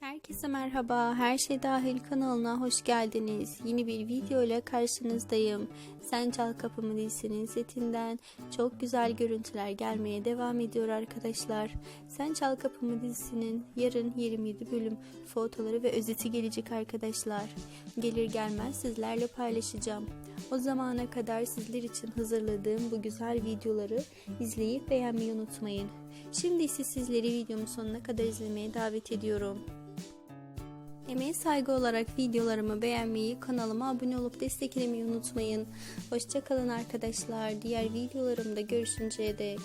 Herkese merhaba, Her Şey Dahil kanalına hoş geldiniz. Yeni bir video ile karşınızdayım. Sen Çal Kapımı dizisinin setinden çok güzel görüntüler gelmeye devam ediyor arkadaşlar. Sen Çal Kapımı dizisinin yarın 27 bölüm fotoları ve özeti gelecek arkadaşlar. Gelir gelmez sizlerle paylaşacağım. O zamana kadar sizler için hazırladığım bu güzel videoları izleyip beğenmeyi unutmayın. Şimdi ise sizleri videomun sonuna kadar izlemeye davet ediyorum. Emeğe saygı olarak videolarımı beğenmeyi, kanalıma abone olup desteklemeyi unutmayın. Hoşçakalın arkadaşlar. Diğer videolarımda görüşünceye dek.